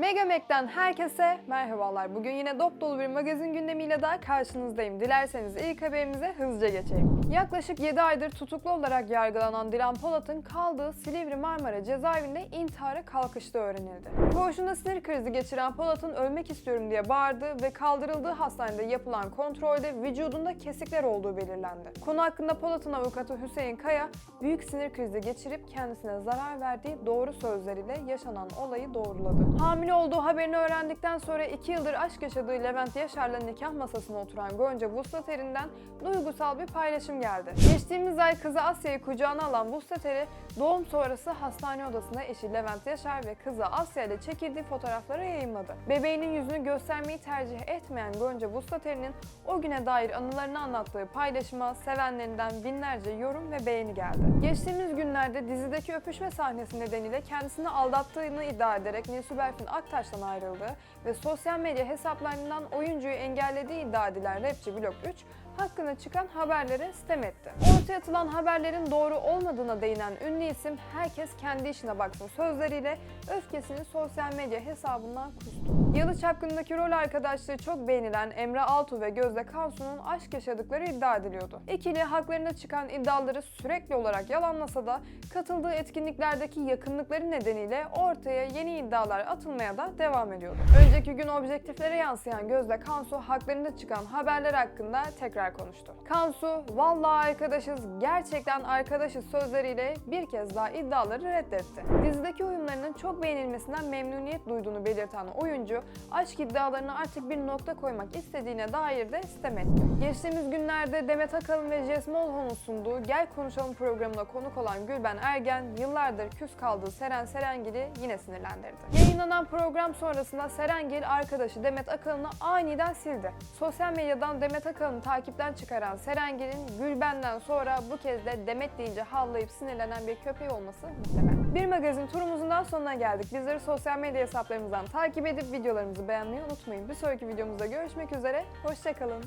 Megamek'ten herkese merhabalar. Bugün yine dop dolu bir magazin gündemiyle daha karşınızdayım. Dilerseniz ilk haberimize hızlıca geçelim. Yaklaşık 7 aydır tutuklu olarak yargılanan Dilan Polat'ın kaldığı Silivri Marmara cezaevinde intihara kalkıştığı öğrenildi. Koğuşunda sinir krizi geçiren Polat'ın ölmek istiyorum diye bağırdığı ve kaldırıldığı hastanede yapılan kontrolde vücudunda kesikler olduğu belirlendi. Konu hakkında Polat'ın avukatı Hüseyin Kaya, büyük sinir krizi geçirip kendisine zarar verdiği doğru sözleriyle yaşanan olayı doğruladı. Hamile olduğu haberini öğrendikten sonra 2 yıldır aşk yaşadığı Levent Yaşar'la nikah masasına oturan Gonca Vuslater'inden duygusal bir paylaşım geldi. Geçtiğimiz ay kızı Asya'yı kucağına alan Vuslater'i doğum sonrası hastane odasında eşi Levent Yaşar ve kızı Asya ile çekildiği fotoğrafları yayınladı. Bebeğinin yüzünü göstermeyi tercih etmeyen Gonca Vuslater'in o güne dair anılarını anlattığı paylaşıma sevenlerinden binlerce yorum ve beğeni geldi. Geçtiğimiz günlerde dizideki öpüşme sahnesi nedeniyle kendisini aldattığını iddia ederek Nesu Berfin Aktaş'tan ayrıldığı ve sosyal medya hesaplarından oyuncuyu engellediği iddia edilen rapçi Blok 3, hakkında çıkan haberlere sitem etti. Ortaya atılan haberlerin doğru olmadığına değinen ünlü isim herkes kendi işine baksın sözleriyle öfkesini sosyal medya hesabından kustu. Yalı Çapkın'daki rol arkadaşlığı çok beğenilen Emre Altuğ ve Gözde Kansu'nun aşk yaşadıkları iddia ediliyordu. İkili haklarına çıkan iddiaları sürekli olarak yalanlasa da katıldığı etkinliklerdeki yakınlıkları nedeniyle ortaya yeni iddialar atılmaya da devam ediyordu. Önceki gün objektiflere yansıyan Gözde Kansu haklarında çıkan haberler hakkında tekrar konuştu. Kansu, vallahi arkadaşız, gerçekten arkadaşız sözleriyle bir kez daha iddiaları reddetti. Dizideki oyunlarının çok beğenilmesinden memnuniyet duyduğunu belirten oyuncu, aşk iddialarına artık bir nokta koymak istediğine dair de sitem etti. Geçtiğimiz günlerde Demet Akalın ve Jess Molho'nun sunduğu Gel Konuşalım programına konuk olan Gülben Ergen, yıllardır küs kaldığı Seren Serengil'i yine sinirlendirdi. Yayınlanan program sonrasında Serengil arkadaşı Demet Akalın'ı aniden sildi. Sosyal medyadan Demet Akalın'ı takipten çıkaran Serengil'in Gülben'den sonra bu kez de Demet deyince havlayıp sinirlenen bir köpeği olması muhtemel. Bir magazin turumuzun daha sonuna geldik. Bizleri sosyal medya hesaplarımızdan takip edip videolarımızı beğenmeyi unutmayın. Bir sonraki videomuzda görüşmek üzere, hoşçakalın.